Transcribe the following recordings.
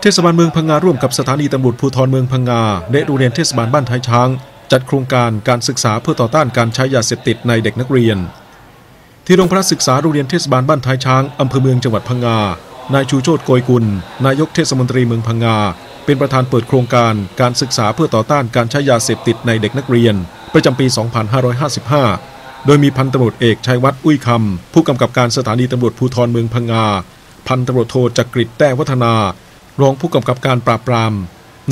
เทศบาลเมืองพังงาร่วมกับสถานีตำรวจภูธรเมืองพังงาและโรงเรียนเทศบาลบ้านท้ายช้าง จัดโครงการการศึกษาเพื่อต่อต้านการใช้ยาเสพติดในเด็กนักเรียน ที่โรงพระศึกษาโรงเรียนเทศบาลบ้านท้ายช้างอำเภอเมืองจังหวัดพังงานายชูโชตโกยกุล นายกเทศมนตรีเมืองพังงา เป็นประธานเปิดโครงการการศึกษาเพื่อต่อต้านการใช้ยาเสพติดในเด็กนักเรียน ประจำปี 2555 โดยมีพันตำรวจเอกชัยวัฒน์อุ้ยคำผู้กำกับการสถานีตำรวจภูธรเมืองพังงา พันตำรวจโทจักริดแต้วัฒนา รองผู้กำกับการปราบปราม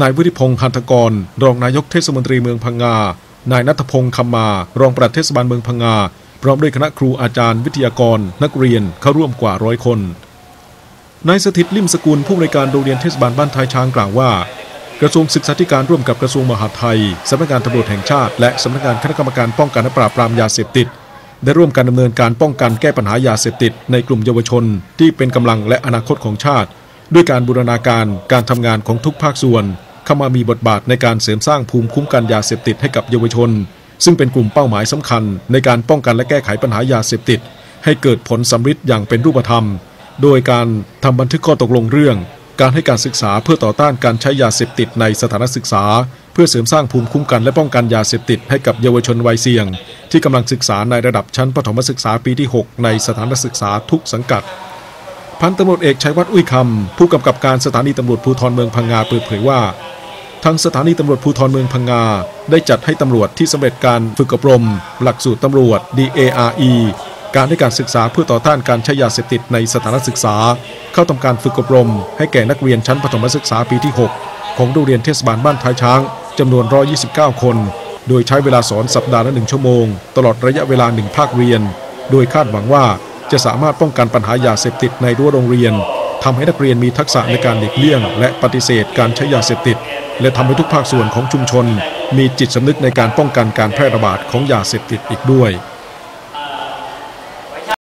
นายวุฒิพงษ์หันทกร รองนายกเทศมนตรีเมืองพังงา นายนัทพงษ์คำมา รองปลัดเทศบาลเมืองพังงา พร้อมด้วยคณะครูอาจารย์วิทยากร นักเรียนเข้าร่วมกว่าร้อยคน นายสถิตลิมสกุลผู้บริการโรงเรียนเทศบาลบ้านท้ายช้างกล่าวว่า กระทรวงศึกษาธิการร่วมกับกระทรวงมหาดไทยสำนักงานตำรวจแห่งชาติ และสำนักงานคณะกรรมการป้องกันและปราบปรามยาเสพติดได้ร่วมกันดำเนินการป้องกันแก้ปัญหายาเสพติดในกลุ่มเยาวชน ที่เป็นกำลังและอนาคตของชาติ ด้วยการบูรณาการการทำงานของทุกภาคส่วน เข้ามามีบทบาทในการเสริมสร้างภูมิคุ้มกันยาเสพติดให้กับเยาวชน ซึ่งเป็นกลุ่มเป้าหมายสำคัญ ในการป้องกันและแก้ไขปัญหายาเสพติด ให้เกิดผลสำฤทธิ์อย่างเป็นรูปธรรม โดยการทำบันทึกข้อตกลงเรื่อง การให้การศึกษาเพื่อต่อต้านการใช้ยาเสพติดในสถานศึกษา เพื่อเสริมสร้างภูมิคุ้มกันและป้องกันยาเสพติดให้กับเยาวชนวัยเสี่ยง ที่กำลังศึกษาในระดับชั้นประถมศึกษาปีที่ 6 ในสถานศึกษาทุกสังกัด พันตำรวจเอกชัยวัฒน์อุ้ยคำผู้กำกับการสถานีตำรวจภูธรเมืองพังงาเปิดเผยว่า ทางสถานีตำรวจภูธรเมืองพังงา ได้จัดให้ตำรวจที่สำเร็จการฝึกอบรม หลักสูตรตำรวจ DARE การให้การศึกษาเพื่อต่อต้านการใช้ยาเสพติดในสถานศึกษา เข้าทำการฝึกอบรม ให้แก่นักเรียนชั้นประถมศึกษาปีที่ 6 ของโรงเรียนเทศบาลบ้านท้ายช้างจำนวน 129 คน โดยใช้เวลาสอนสัปดาห์ละหนึ่งชั่วโมง ตลอดระยะเวลาหนึ่งภาคเรียน โดยคาดหวังว่า จะสามารถป้องกันปัญหายาเสพติดในรั้วโรงเรียนทำให้นักเรียนมีทักษะในการหลีกเลี่ยง และปฏิเสธการใช้ยาเสพติด และทำให้ทุกภาคส่วนของชุมชน มีจิตสำนึกในการป้องกันการแพร่ระบาดของยาเสพติดอีกด้วย